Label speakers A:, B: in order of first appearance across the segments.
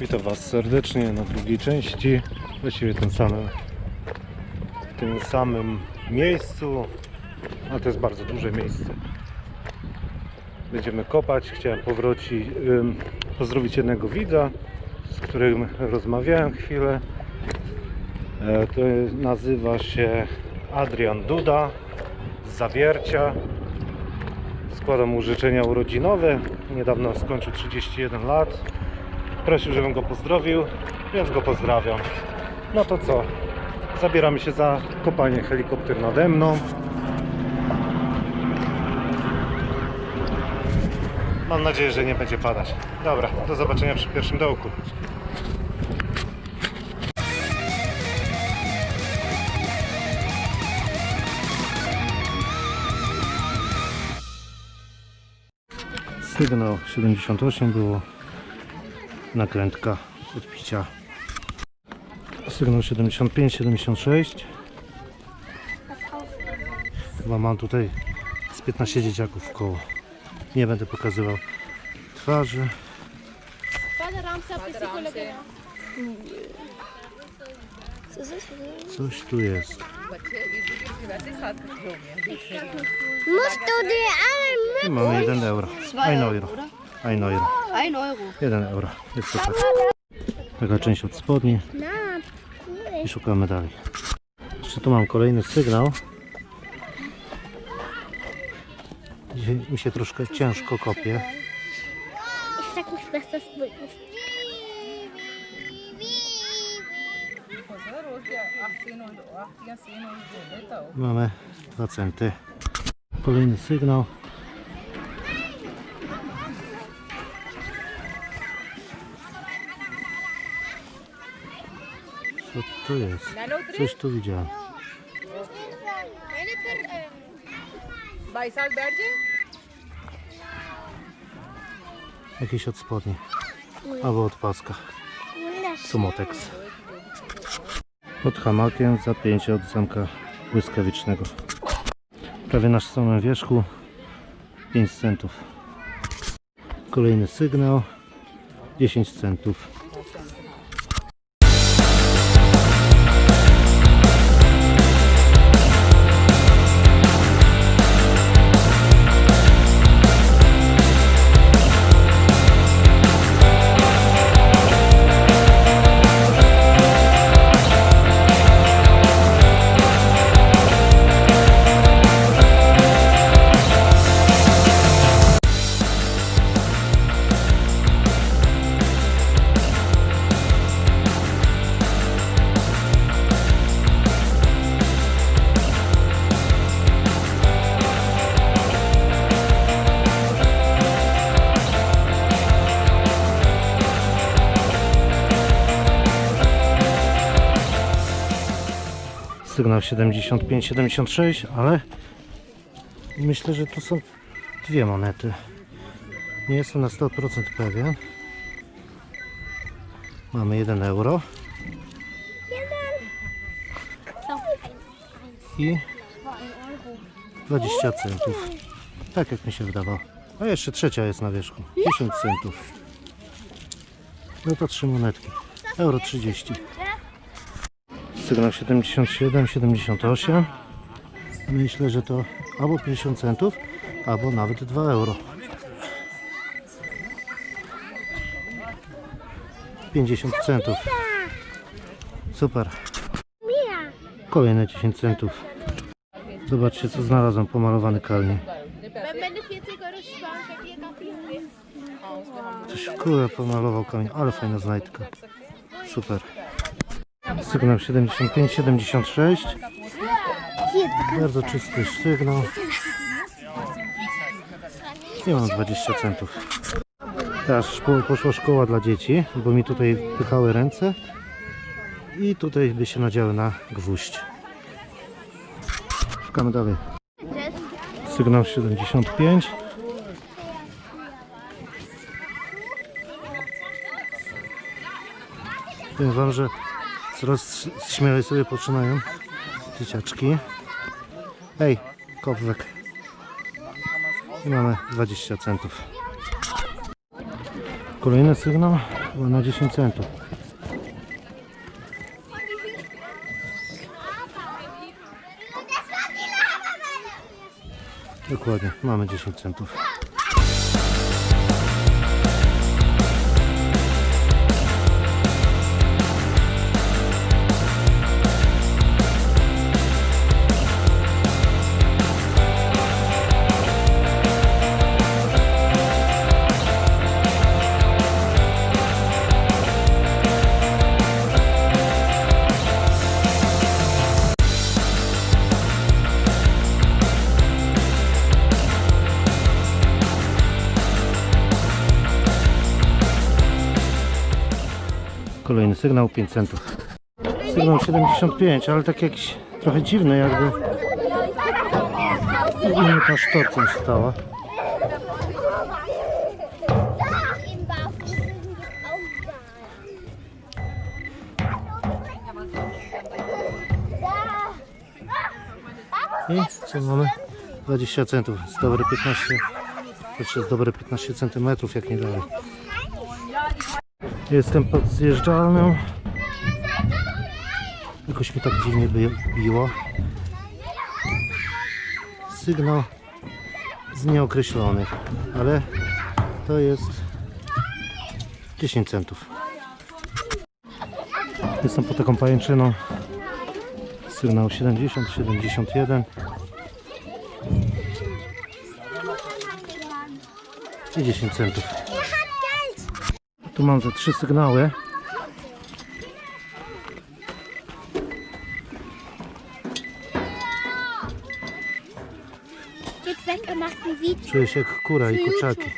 A: Witam Was serdecznie na drugiej części, właściwie tym samym, w tym samym miejscu, a to jest bardzo duże miejsce. Będziemy kopać. Chciałem powrócić, pozdrowić jednego widza, z którym rozmawiałem chwilę. E, to nazywa się Adrian Duda z Zawiercia. Składam mu życzenia urodzinowe. Niedawno skończył 31 lat. Prosił, żebym go pozdrowił, więc go pozdrawiam. No to co? Zabieramy się za kopanie helikopter nade mną. Mam nadzieję, że nie będzie padać. Dobra, do zobaczenia przy pierwszym dołku. Sygnał 78 było nakrętka odpicia. Sygnał 75, 76. Chyba mam tutaj z 15 dzieciaków w koło. Nie będę pokazywał twarzy. Coś tu jest. Mamy 1 euro. 1 euro. 1 euro.
B: 1 Euro.
A: 1 euro. Jest super. Taka część od spodni i szukamy dalej. Jeszcze tu mam kolejny sygnał. Dzisiaj mi się troszkę ciężko kopie.
B: ist.
A: Mamy 2 centy. Kolejny sygnał. to jest? Coś tu widziałem. Jakieś od spodni. Albo od paska. Sumotex. Pod hamakiem zapięcie od zamka błyskawicznego. Prawie na samym wierzchu. 5 centów. Kolejny sygnał. 10 centów. Sygnał 75-76, ale myślę, że tu są dwie monety. Nie jestem na 100% pewien. Mamy 1 euro i 20 centów. Tak jak mi się wydawało. A jeszcze trzecia jest na wierzchu. 10 centów. No to trzy monetki. Euro 30. Sygnał 77, 78. Myślę, że to albo 50 centów, albo nawet 2 euro. 50 centów. Super. Kolejne 10 centów. Zobaczcie co znalazłem pomalowany kalnie.
B: Wenn du 40 Euro sparen, könnt ihr noch viel
A: Coś kurde pomalował kamień, ale fajna znajdka. Super. Sygnał 75, 76. Bardzo czysty sygnał. I mam 20 centów. Teraz poszła szkoła dla dzieci, bo mi tutaj pychały ręce. I tutaj by się nadziały na gwóźdź. Szukamy dalej. Sygnał 75. Powiem wam, że coraz śmielej sobie poczynają dzieciaczki. Ej, kopwek. I mamy 20 centów. Kolejny sygnał. Chyba na 10 centów. Dokładnie, mamy 10 centów. Sygnał 5 centów. Sygnał 75, ale tak jakiś trochę dziwny jakby. Mnie ta sztorcem stała. I co mamy? 20 centów. Jest dobre 15. To jest dobre 15 centymetrów, jak nie dalej. Jestem pod zjeżdżalnią. Jakoś mi tak dziwnie by biło. Sygnał z nieokreślonych, ale to jest 10 centów. Jestem pod taką pajęczyną. Sygnał 70, 71. I 10 centów. Tu mam ze trzy sygnały. Czuję się jak kura i kurczaki.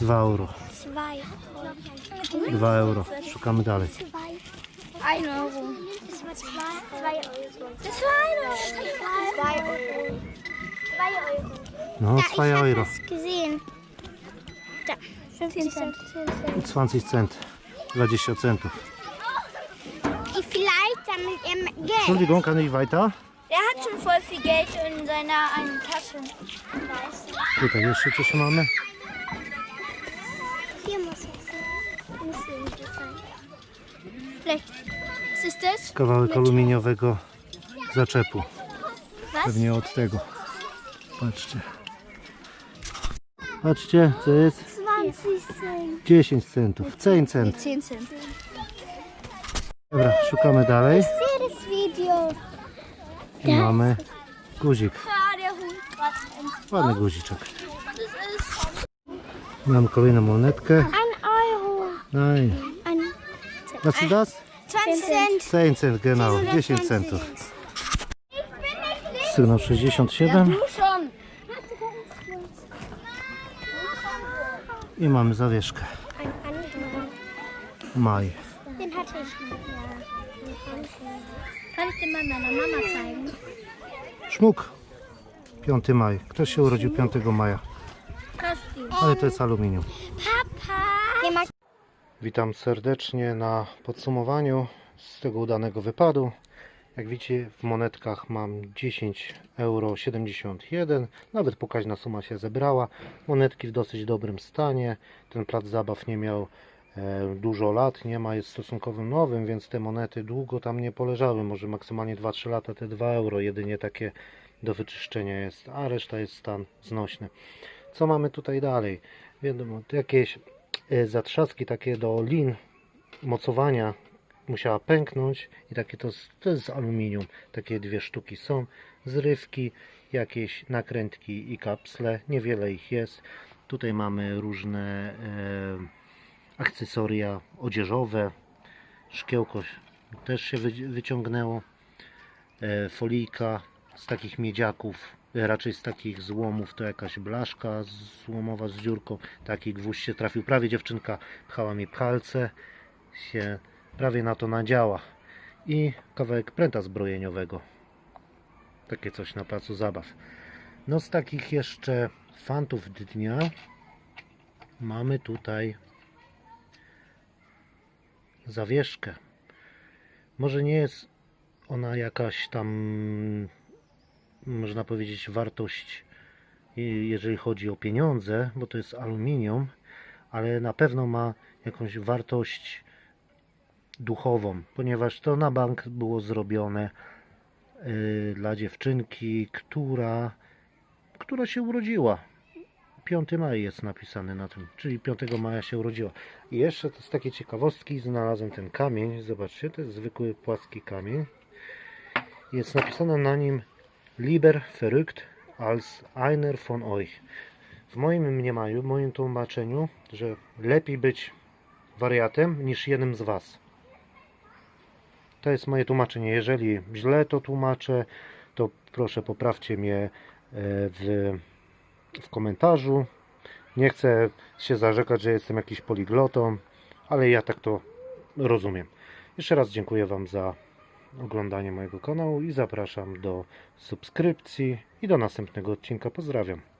A: 2 euro.
B: Zwei.
A: 2 euro. Szukamy dalej.
B: Ein Euro. Das war zwei, zwei Euro. Das war Zwei Euro. Zwei Euro.
A: No, 2 euro.
B: gesehen. Da, 15 Cent.
A: 20 cent. 20 centów.
B: Vielleicht sammelt er Geld.
A: Entschuldigung, kann ich weiter?
B: Er hat schon voll viel Geld in seiner einen Tasche.
A: Tutaj jeszcze coś mamy.
B: Hier muss es sein. Muss irgendwie sein. Vielleicht. Was ist das?
A: Kawałek aluminiowego zaczepu.
B: Was?
A: Pewnie od tego. Patrzcie. Patrzcie, co jest
B: 20 Cent.
A: 10 centów. 10 cent.
B: 10 Cent.
A: Dobra, szukamy dalej. I mamy guzik. Ładny guziczek. Mamy kolejną monetkę.
B: ein Euro.
A: No i
B: Ein
A: was ist das?
B: 20 Cent.
A: 10 cent, genau. 10 centów. Sygnał 67
B: Du schon.
A: I mamy zawieszkę. Maj.
B: Den hatte ich schon. Ja. Kann ich den mal meiner Mama zeigen?
A: Szmuk. 5 maj. Ktoś się urodził 5 maja. Ale to jest aluminium.
B: Papa.
A: Witam serdecznie na podsumowaniu z tego udanego wypadu. Jak widzicie w monetkach mam 10 euro 71. Nawet pokaźna suma się zebrała. Monetki w dosyć dobrym stanie. Ten plac zabaw nie miał e, dużo lat, nie ma, jest stosunkowo nowym, więc te monety długo tam nie poleżały. Może maksymalnie 2-3 lata te 2 euro jedynie takie do wyczyszczenia jest, a reszta jest stan znośny. Co mamy tutaj dalej? Wiadomo, jakieś e, zatrzaski takie do lin mocowania musiała pęknąć i takie to, to jest z aluminium. Takie dwie sztuki są. Zrywki, jakieś nakrętki i kapsle. Niewiele ich jest. Tutaj mamy różne e, akcesoria odzieżowe. Szkiełko też się wy, wyciągnęło. E, folijka z takich miedziaków, e, raczej z takich złomów, to jakaś blaszka złomowa z dziurką. Taki gwóźdź się trafił. Prawie dziewczynka pchała mi palce, się prawie na to nadziała. I kawałek pręta zbrojeniowego. Takie coś na placu zabaw. No z takich jeszcze fantów dnia mamy tutaj zawieszkę. Może nie jest ona jakaś tam, można powiedzieć, wartość, jeżeli chodzi o pieniądze, bo to jest aluminium, ale na pewno ma jakąś wartość duchową, ponieważ to na bank było zrobione y, dla dziewczynki, która, która się urodziła. 5 maja jest napisane na tym, czyli 5 maja się urodziła. I jeszcze to z takiej ciekawostki znalazłem ten kamień. Zobaczcie, to jest zwykły płaski kamień. Jest napisane na nim Lieber verrückt als einer von euch. W moim mniemaniu, w moim tłumaczeniu, że lepiej być wariatem niż jednym z was. To jest moje tłumaczenie. Jeżeli źle to tłumaczę, to proszę poprawcie mnie e, w, w komentarzu. Nie chcę się zarzekać, że jestem jakiś poliglotą, ale ja tak to rozumiem. Jeszcze raz dziękuję Wam za oglądanie mojego kanału i zapraszam do subskrypcji i do następnego odcinka. Pozdrawiam.